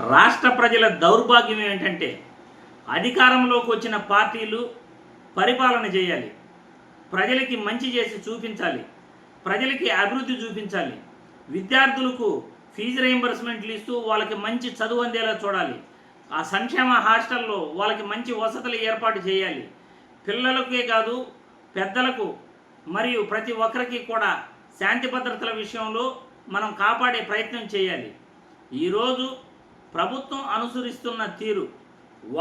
రాష్ట్ర ప్రజల దౌర్భాగ్యం ఏంటంటే అధికారంలోకి వచ్చిన పార్టీలు పరిపాలన చేయాలి. ప్రజలకి మంచి చేసి చూపించాలి. ప్రజలకి అభివృద్ధి చూపించాలి. విద్యార్థులకు ఫీజు రీయింబర్స్మెంట్లు ఇస్తూ వాళ్ళకి మంచి చదువు అందేలా చూడాలి. ఆ సంక్షేమ హాస్టల్లో వాళ్ళకి మంచి వసతులు ఏర్పాటు చేయాలి. పిల్లలకే కాదు పెద్దలకు మరియు ప్రతి ఒక్కరికి కూడా శాంతి భద్రతల విషయంలో మనం కాపాడే ప్రయత్నం చేయాలి. ఈరోజు ప్రభుత్వం అనుసరిస్తున్న తీరు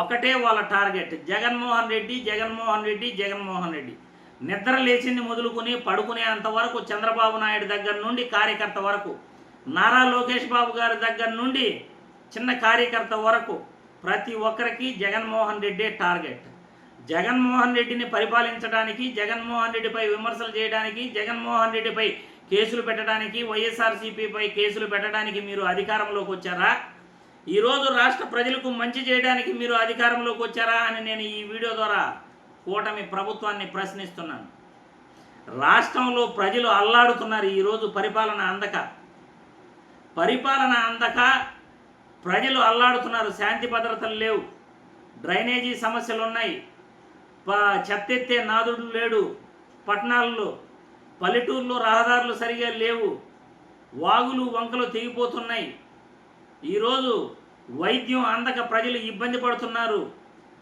ఒకటే వాళ్ళ టార్గెట్. జగన్మోహన్ రెడ్డి జగన్మోహన్ రెడ్డి జగన్మోహన్ రెడ్డి. నిద్ర లేచింది మొదలుకొని పడుకునేంత వరకు చంద్రబాబు నాయుడు దగ్గర నుండి కార్యకర్త వరకు నారా లోకేష్ బాబు గారి దగ్గర నుండి చిన్న కార్యకర్త వరకు ప్రతి ఒక్కరికి జగన్మోహన్ రెడ్డే టార్గెట్. జగన్మోహన్ రెడ్డిని పరిపాలించడానికి జగన్మోహన్ రెడ్డిపై విమర్శలు చేయడానికి జగన్మోహన్ రెడ్డిపై కేసులు పెట్టడానికి వైఎస్ఆర్సీపీపై కేసులు పెట్టడానికి మీరు అధికారంలోకి వచ్చారా? ఈరోజు రాష్ట్ర ప్రజలకు మంచి చేయడానికి మీరు అధికారంలోకి వచ్చారా అని నేను ఈ వీడియో ద్వారా కూటమి ప్రభుత్వాన్ని ప్రశ్నిస్తున్నాను. రాష్ట్రంలో ప్రజలు అల్లాడుతున్నారు ఈరోజు పరిపాలన అందక. పరిపాలన అందక ప్రజలు అల్లాడుతున్నారు శాంతి భద్రతలు లేవు డ్రైనేజీ సమస్యలు ఉన్నాయి ప- చెత్తెత్తే నాదుడు లేడు పట్టణాల్లో పల్లెటూర్లో రహదారులు సరిగా లేవు వాగులు వంకలు తెగిపోతున్నాయి ఈరోజు వైద్యం అందక ప్రజలు ఇబ్బంది పడుతున్నారు.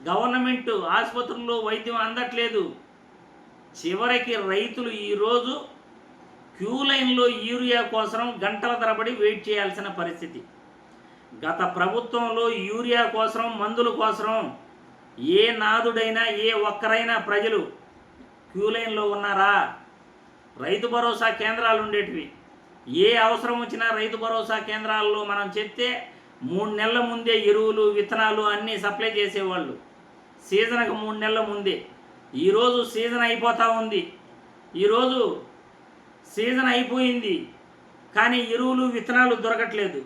గవర్నమెంట్ ఆసుపత్రుల్లో వైద్యం అందట్లేదు. చివరికి రైతులు ఈరోజు క్యూ లైన్లో యూరియా కోసం గంటల తరబడి వెయిట్ చేయాల్సిన పరిస్థితి. గత ప్రభుత్వంలో యూరియా కోసం మందుల కోసం ఏ నాదుడైనా ఏ ఒక్కరైనా ప్రజలు క్యూ లైన్లో ఉన్నారా? రైతు భరోసా కేంద్రాలు ఉండేటివి. ఏ అవసరం వచ్చినా రైతు భరోసా కేంద్రాల్లో మనం చెప్తే మూడు నెలల ముందే ఎరువులు విత్తనాలు అన్నీ సప్లై చేసేవాళ్ళు. సీజన్కి మూడు నెలల ముందే. ఈరోజు సీజన్ అయిపోతూ ఉంది. ఈరోజు సీజన్ అయిపోయింది. కానీ ఎరువులు విత్తనాలు దొరకట్లేదు.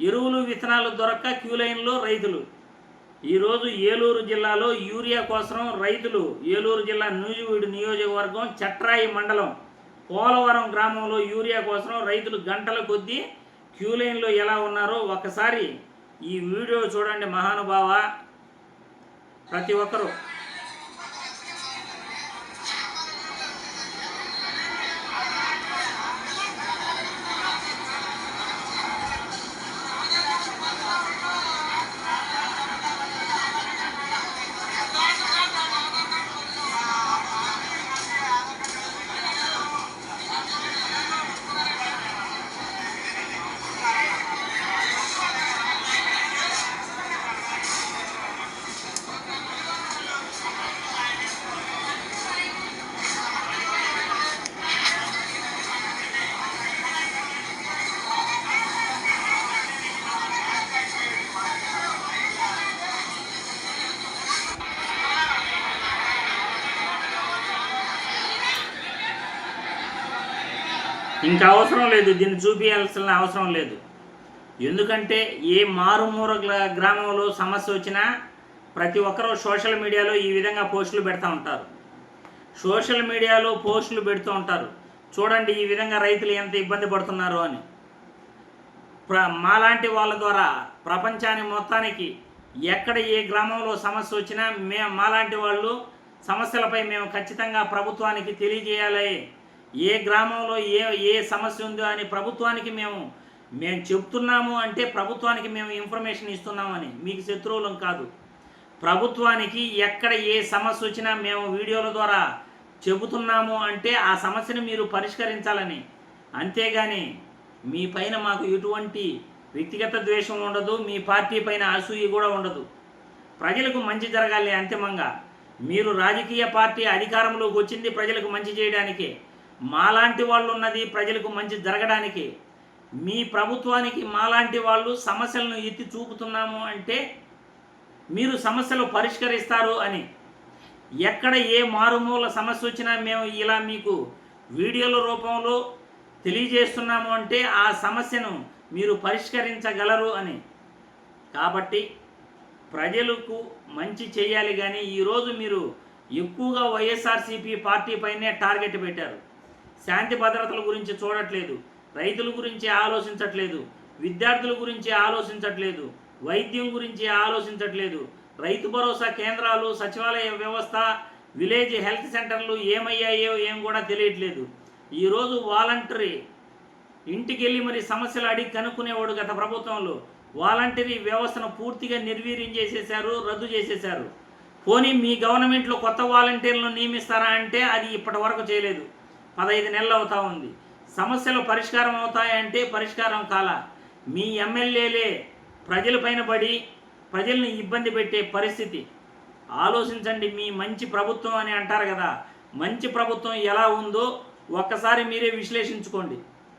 ఎరువులు విత్తనాలు దొరక్క క్యూ లైన్లో రైతులు. ఈరోజు ఏలూరు జిల్లాలో యూరియా కోసం రైతులు ఏలూరు జిల్లా నూజివీడు నియోజకవర్గం చట్రాయి మండలం పోలవరం గ్రామంలో యూరియా కోసం రైతులు గంటల కొద్దీ క్యూ లైన్లో ఎలా ఉన్నారో ఒకసారి ఈ వీడియో చూడండి మహానుభావ. ప్రతి ఒక్కరూ. ఇంకా అవసరం లేదు దీన్ని చూపించాల్సిన అవసరం లేదు. ఎందుకంటే ఏ మారుమూర గ్రా- గ్రామంలో సమస్య వచ్చినా ప్రతి ఒక్కరూ సోషల్ మీడియాలో ఈ విధంగా పోస్టులు పెడతా ఉంటారు. సోషల్ మీడియాలో పోస్టులు పెడుతూ ఉంటారు. చూడండి ఈ విధంగా రైతులు ఎంత ఇబ్బంది పడుతున్నారు అని. ప్ర మాలాంటి వాళ్ళ ద్వారా ప్రపంచాన్ని మొత్తానికి ఎక్కడ ఏ గ్రామంలో సమస్య వచ్చినా మే మాలాంటి వాళ్ళు సమస్యలపై మేము ఖచ్చితంగా ప్రభుత్వానికి తెలియజేయాలి ఏ గ్రామంలో ఏ ఏ సమస్య ఉందో అని ప్రభుత్వానికి మేము మేము చెప్తున్నాము అంటే ప్రభుత్వానికి మేము ఇన్ఫర్మేషన్ ఇస్తున్నామని. మీకు శత్రువులం కాదు. ప్రభుత్వానికి ఎక్కడ ఏ సమస్య వచ్చినా మేము వీడియోల ద్వారా చెబుతున్నాము అంటే ఆ సమస్యను మీరు పరిష్కరించాలని. అంతేగాని మీ పైన మాకు ఎటువంటి వ్యక్తిగత ద్వేషం ఉండదు మీ పార్టీ పైన అసూయ కూడా ఉండదు. ప్రజలకు మంచి జరగాలి అంతిమంగా. మీరు రాజకీయ పార్టీ అధికారంలోకి వచ్చింది ప్రజలకు మంచి చేయడానికే. మాలాంటి వాళ్ళు ఉన్నది ప్రజలకు మంచి జరగడానికి. మీ ప్రభుత్వానికి మాలాంటి వాళ్ళు సమస్యలను ఎత్తి చూపుతున్నాము అంటే మీరు సమస్యలు పరిష్కరిస్తారు అని. ఎక్కడ ఏ మారుమూల సమస్య వచ్చినా మేము ఇలా మీకు వీడియోల రూపంలో తెలియజేస్తున్నాము అంటే ఆ సమస్యను మీరు పరిష్కరించగలరు అని. కాబట్టి ప్రజలకు మంచి చేయాలి కానీ ఈరోజు మీరు ఎక్కువగా వైఎస్ఆర్సీపీ పార్టీ పైనే టార్గెట్ పెట్టారు. శాంతి భద్రతల గురించి చూడట్లేదు రైతుల గురించి ఆలోచించట్లేదు విద్యార్థుల గురించి ఆలోచించట్లేదు వైద్యం గురించి ఆలోచించట్లేదు రైతు భరోసా కేంద్రాలు సచివాలయ వ్యవస్థ విలేజ్ హెల్త్ సెంటర్లు ఏమయ్యాయో ఏం కూడా తెలియట్లేదు. ఈరోజు వాలంటరీ ఇంటికి వెళ్ళి మరి సమస్యలు అడిగి కనుక్కునేవాడు గత ప్రభుత్వంలో. వాలంటరీ వ్యవస్థను పూర్తిగా నిర్వీర్యం చేసేశారు రద్దు చేసేశారు. పోనీ మీ గవర్నమెంట్లో కొత్త వాలంటీర్లను నియమిస్తారా అంటే అది ఇప్పటి వరకు చేయలేదు. పదహైదు నెలలు అవుతా ఉంది. సమస్యలు పరిష్కారం అవుతాయంటే పరిష్కారం కాల. మీ ఎమ్మెల్యేలే ప్రజలపైన పడి ప్రజల్ని ఇబ్బంది పెట్టే పరిస్థితి. ఆలోచించండి మీ మంచి ప్రభుత్వం అని అంటారు కదా. మంచి ప్రభుత్వం ఎలా ఉందో ఒక్కసారి మీరే విశ్లేషించుకోండి.